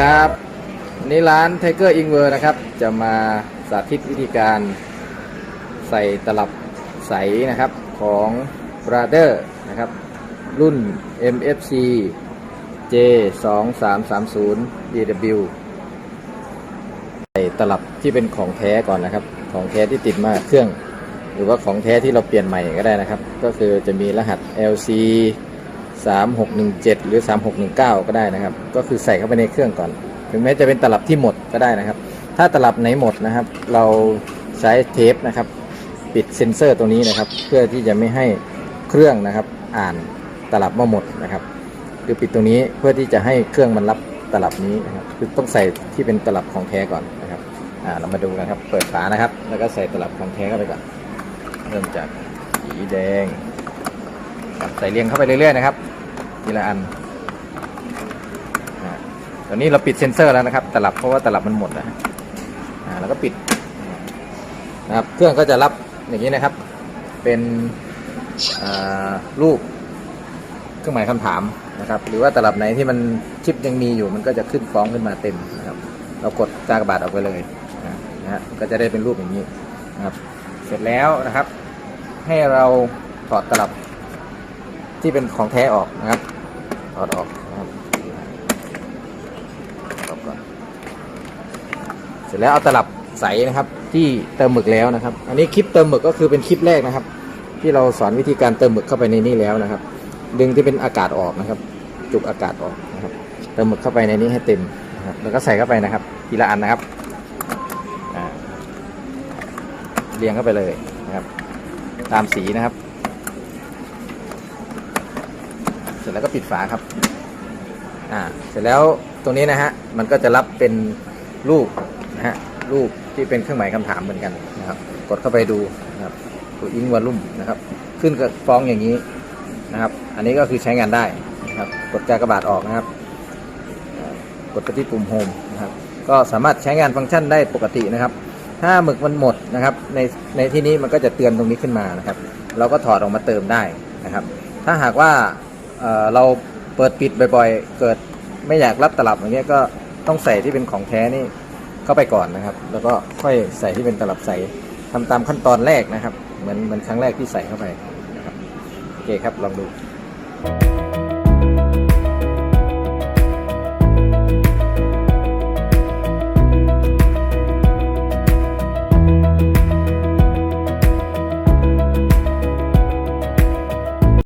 ครับวันนี้ร้าน Tiger i n v e r นะครับ จะมาสาธิตวิธีการใส่ตลับใสนะครับของ Brother นะครับ รุ่น MFC J 2 3 3 0 DW ใส่ตลับที่เป็นของแท้ก่อนนะครับ ของแท้ที่ติดมาเครื่อง หรือว่าของแท้ที่เราเปลี่ยนใหม่ก็ได้นะครับ ก็คือจะมีรหัส LC 3617 หรือ 3619 ก็ได้นะครับ ก็คือใส่เข้าไปในเครื่องก่อน ถึงแม้จะเป็นตลับที่หมดก็ได้นะครับ ถ้าตลับไหนหมดนะครับ เราใช้เทปนะครับ ปิดเซ็นเซอร์ตัวนี้นะครับ เพื่อที่จะไม่ให้เครื่องนะครับ อ่านตลับว่าหมดนะครับ คือปิดตรงนี้เพื่อที่จะให้เครื่องมันรับตลับนี้นะครับ คือต้องใส่ที่เป็นตลับของแท้ก่อนนะครับ อ่าเรามาดูกันครับ เปิดฝานะครับ แล้วก็ใส่ตลับของแท้เข้าไปก่อน เริ่มจากสีแดง ใส่เรียงเข้าไปเรื่อยๆนะครับทีละอันตอนนี้เราปิดเซ็นเซอร์แล้วนะครับ ตลับเพราะว่าตลับมันหมดนะแล้วก็ปิดนะครับเครื่องก็จะรับอย่างนี้นะครับ เป็นรูปเครื่องหมายคำถามนะครับ หรือว่าตลับไหนที่มันชิปยังมีอยู่ มันก็จะขึ้นฟ้องขึ้นมาเต็มนะครับ เรากดกากบาทออกไปเลยนะฮะก็จะได้เป็นรูปอย่างนี้นะครับ เสร็จแล้วนะครับ ให้เราถอดตลับ ที่เป็นของแท้ออกนะครับถอดออกนะครับถอดก่อนเสร็จแล้วเอาตลับใสนะครับ ที่เติมหมึกแล้วนะครับ อันนี้คลิปเติมหมึกก็คือเป็นคลิปแรกนะครับ ที่เราสอนวิธีการเติมหมึกเข้าไปในนี้แล้วนะครับ ดึงที่เป็นอากาศออกนะครับ จุกอากาศออกนะครับ เติมหมึกเข้าไปในนี้ให้เต็มนะครับแล้วก็ใส่เข้าไปนะครับทีละอันนะครับเรียงเข้าไปเลยนะครับ ตามสีนะครับ เสร็จแล้วก็ปิดฝาครับ อ่า เสร็จแล้วตรงนี้นะฮะ มันก็จะรับเป็นรูปนะฮะ รูปที่เป็นเครื่องหมายคำถามเหมือนกันนะครับ กดเข้าไปดูนะครับตัวอิงวอลลุ่มนะครับ ขึ้นกับฟองอย่างนี้นะครับ อันนี้ก็คือใช้งานได้นะครับ กดกากระบาทออกนะครับ กดไปที่ปุ่มโฮมนะครับ ก็สามารถใช้งานฟังก์ชันได้ปกตินะครับ ถ้าหมึกมันหมดนะครับ ในในที่นี้มันก็จะเตือนตรงนี้ขึ้นมานะครับ เราก็ถอดออกมาเติมได้นะครับ ถ้าหากว่า เราเปิดปิดบ่อยๆ เกิดไม่อยากรับตลับอย่างเงี้ยก็ต้องใส่ที่เป็นของแท้นี่เข้าไปก่อนนะครับ แล้วก็ค่อยใส่ที่เป็นตลับใสทำตามขั้นตอนแรกนะครับ เหมือนเหมือนครั้งแรกที่ใส่เข้าไปนะครับโอเคครับลองดู